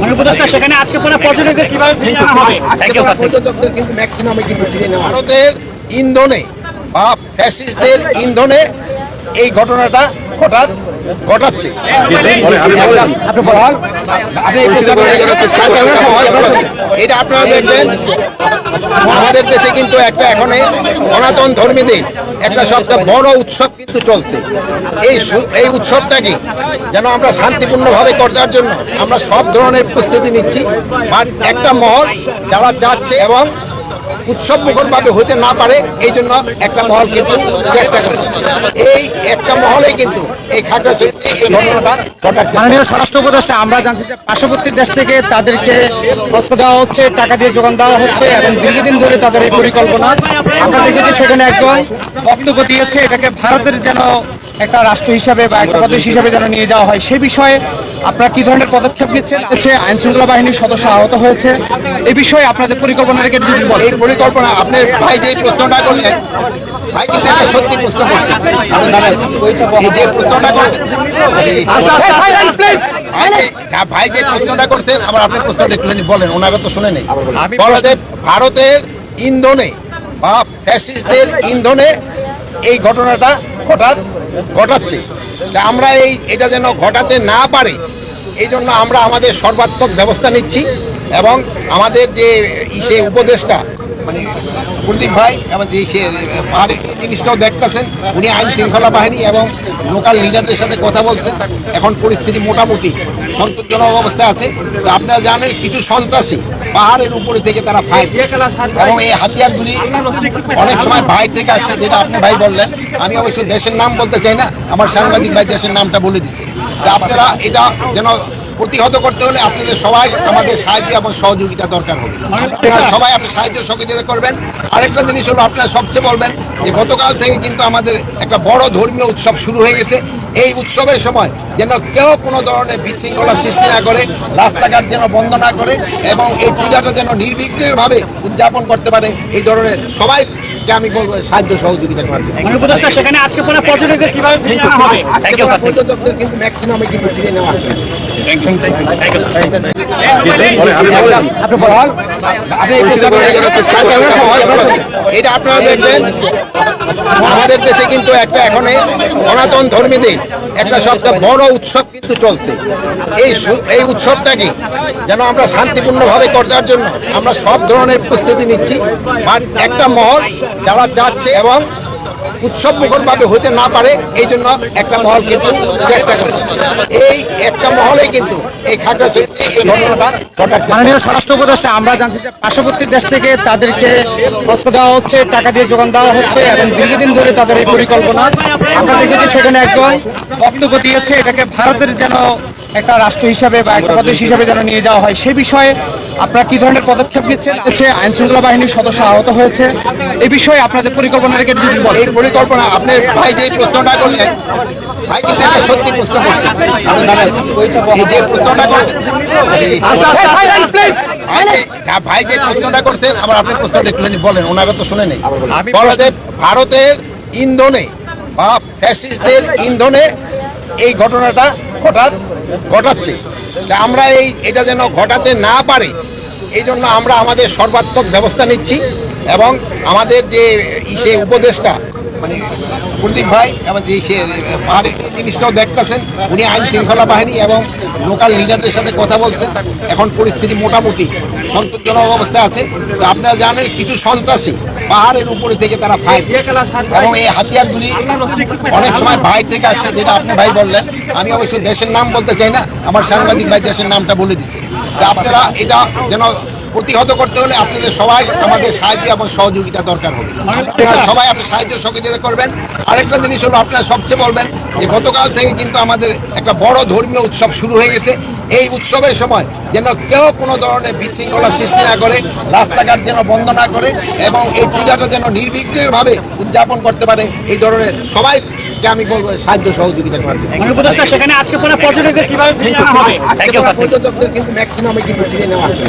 মানে সেখানে আটকে পড়া পর্যটকদের কীভাবে ফিরিয়ে আনা হবে? পর্যটকদের কিন্তু ম্যাক্সিমামে কিন্তু ফিরে নেওয়া ভারতের ইন্ধনে বা ফ্যাসিস্টদের ইন্ধনে এই ঘটনাটা ঘটার ঘটাচ্ছে এটা আপনারা দেখবেন। আমাদের দেশে কিন্তু একটা এখন সনাতন ধর্মীদের একটা সবচেয়ে বড় উৎসব কিন্তু চলছে। এই এই উৎসবটাকে যেন আমরা শান্তিপূর্ণভাবে করার জন্য আমরা সব ধরনের প্রস্তুতি নিচ্ছি। আর একটা মহল যারা যাচ্ছে এবং উৎসব মুখরভাবে হতে না পারে, এই জন্য একটা মহল কিন্তু চেষ্টা করছে। এই একটা মহলেই কিন্তু এই খাগড়াছড়িতে এই স্বরাষ্ট্র উপদেষ্টা, আমরা জানছি যে পার্শ্ববর্তী দেশ থেকে তাদেরকে অস্ত্র দেওয়া হচ্ছে, টাকা দিয়ে যোগান দেওয়া হচ্ছে এবং দীর্ঘদিন ধরে তাদের এই পরিকল্পনা। আমরা দেখেছি সেখানে একজন বক্তব্য দিয়েছে, এটাকে ভারতের যেন একটা রাষ্ট্র হিসাবে বা একটা প্রদেশ হিসাবে যেন নিয়ে যাওয়া হয়, সে বিষয়ে আপনারা কি ধরনের পদক্ষেপ নিচ্ছেন? হচ্ছে আইন শৃঙ্খলা বাহিনীর সদস্য আহত হয়েছে। এই বিষয়ে আপনাদের পরিকল্পনা বলেন। এই পরিকল্পনা আপনার ভাই যে প্রশ্নটা করলেন ভাই কিন্তু একটা সত্যি প্রশ্ন করছেন এই যে প্রশ্নটা করছেন এই- ভাই যে- হ্যাঁ, ভাই যে প্রশ্নটা করছেন আবার আপনি প্রশ্নটা একটুখানি বলেন ওনারা তো শুনে নেই। বলা যে ভারতের ইন্ধনে বা ফ্যাসিস্টদের ইন্ধনে এই ঘটনাটা ঘটার ঘটাচ্ছে। তা আমরা এই এটা যেন ঘটাতে না পারে এই জন্য আমরা আমাদের সর্বাত্মক ব্যবস্থা নিচ্ছি এবং আমাদের যে ইসে উপদেষ্টা মানে কুলদীপ ভাই এবং যে সে পাহাড়ি জিনিসটাও দেখতেছেন, উনি আইন শৃঙ্খলা বাহিনী এবং লোকাল লিডারদের সাথে কথা বলছেন। এখন পরিস্থিতি মোটামুটি সন্তোষজনক অবস্থায় আছে। তো আপনারা জানেন, কিছু সন্ত্রাসী পাহাড়ের উপরে থেকে তারা ফাইট এবং এই হাতিয়ারগুলি অনেক সময় বাইরে থেকে আসছে, যেটা আপনি ভাই বললেন। আমি অবশ্য দেশের নাম বলতে চাই না, আমার সাংবাদিক ভাই দেশের নামটা বলে দিচ্ছে তা আপনারা এটা যেন প্রতিহত করতে হলে আপনাদের সবাই আমাদের সাহায্য এবং সহযোগিতা দরকার হবে। আপনারা সবাই আপনি সাহায্য সহযোগিতা করবেন। আরেকটা জিনিস হলো আপনারা সবচেয়ে বলবেন যে গতকাল থেকে কিন্তু আমাদের একটা বড় ধর্মীয় উৎসব শুরু হয়ে গেছে। এই উৎসবের সময় যেন কেউ কোনো ধরনের বিশৃঙ্খলা সৃষ্টি না করে, রাস্তাঘাট যেন বন্ধ না করে এবং এই পূজাটা যেন নির্বিঘ্নভাবে উদযাপন করতে পারে, এই ধরনের সবাইকে আমি বলব সাহায্য সহযোগিতা করার জন্য মানে সেখানে আটকে পড়া পর্যটকদের কীভাবে ফিরিয়ে আনা হবে আজকে আমরা পর্যটকদের কিন্তু ম্যাক্সিমামে কিন্তু নেওয়া আসবে এটা আপনারা দেখবেন আমাদের দেশে কিন্তু একটা এখনে সনাতন ধর্মীদের একটা সবচেয়ে বড় উৎসব কিন্তু চলছে। এই এই উৎসবটাকে যেন আমরা শান্তিপূর্ণভাবে করার জন্য আমরা সব ধরনের প্রস্তুতি নিচ্ছি। আর একটা মহল যারা যাচ্ছে এবং উৎসব মুখরভাবে হতে না পারে, এই জন্য একটা মহল কিন্তু চেষ্টা করছে। এই একটা মহলেই কিন্তু এই খাগড়াছড়িতে এই ঘটনাটা ঘটাচ্ছে। মাননীয় স্বরাষ্ট্র উপদেষ্টা, আমরা জানছি যে পার্শ্ববর্তী দেশ থেকে তাদেরকে অস্ত্র দেওয়া হচ্ছে, টাকা দিয়ে যোগান দেওয়া হচ্ছে এবং দীর্ঘদিন ধরে তাদের এই পরিকল্পনা। আমরা দেখেছি সেখানে একজন বক্তব্য দিয়েছে, এটাকে ভারতের যেন একটা রাষ্ট্র হিসাবে বা একটা প্রদেশ হিসাবে যেন নিয়ে যাওয়া হয়, সে বিষয়ে আপনারা কি ধরনের পদক্ষেপ নিচ্ছেন? হচ্ছে আইন শৃঙ্খলা বাহিনীর সদস্য আহত হয়েছে। এই বিষয়ে আপনাদের পরিকল্পনা রেখে যদি বলেন। এই পরিকল্পনা আপনার ভাই যে প্রশ্নটা করলেন ভাই কিন্তু একটা সত্যি প্রশ্ন আপনি এই যে প্রশ্নটা করছেন ভাই যে- হ্যাঁ, ভাই যে প্রশ্নটা করছেন আবার আপনি প্রশ্নটা একটুখানি বলেন ওনারা তো শুনে নেই। বলা যে ভারতের ইন্ধনে বা ফ্যাসিস্টদের ইন্ধনে এই ঘটনাটা ঘটার ঘটাচ্ছে। আমরা এই এটা যেন ঘটাতে না পারে, এই জন্য আমরা আমাদের সর্বাত্মক ব্যবস্থা নিচ্ছি এবং আমাদের যে ইসে উপদেষ্টা মানে কুলদীপ ভাই এবং যে সে পাহাড়ি জিনিসটাও দেখতেছেন। উনি আইন শৃঙ্খলা বাহিনী এবং লোকাল লিডারদের সাথে কথা বলছেন। এখন পরিস্থিতি মোটামুটি সন্তোষজনক অবস্থায় আছে। তো আপনারা জানেন, কিছু সন্ত্রাসী পাহাড়ের উপরে থেকে তারা ফাইট এবং এই হাতিয়ারগুলি অনেক সময় বাইরে থেকে আসছে, যেটা আপনি ভাই বললেন। আমি অবশ্য দেশের নাম বলতে চাই না, আমার সাংবাদিক ভাই দেশের নামটা বলে দিচ্ছে। আপনারা এটা যেন প্রতিহত করতে হলে আপনাদের সবাই আমাদের সাহায্য এবং সহযোগিতা দরকার হবে। আপনারা সবাই আপনি সাহায্য সহযোগিতা করবেন। আরেকটা জিনিস হলো, আপনারা সবচেয়ে বলবেন যে গতকাল থেকে কিন্তু আমাদের একটা বড় ধর্মীয় উৎসব শুরু হয়ে গেছে। এই উৎসবের সময় যেন কেউ কোনো ধরনের বিশৃঙ্খলা সৃষ্টি না করে, রাস্তাঘাট যেন বন্ধ না করে এবং এই পূজাটা যেন নির্বিঘ্নভাবে উদযাপন করতে পারে, এই ধরনের সবাইকে আমি বলব সাহায্য সহযোগিতা জন্য। মানে সেখানে আটকে পড়া পর্যটকদের কীভাবে হবে? আজকে পর্যটকদের কিন্তু ম্যাক্সিমামে কিন্তু ফিরে নেওয়া আসবে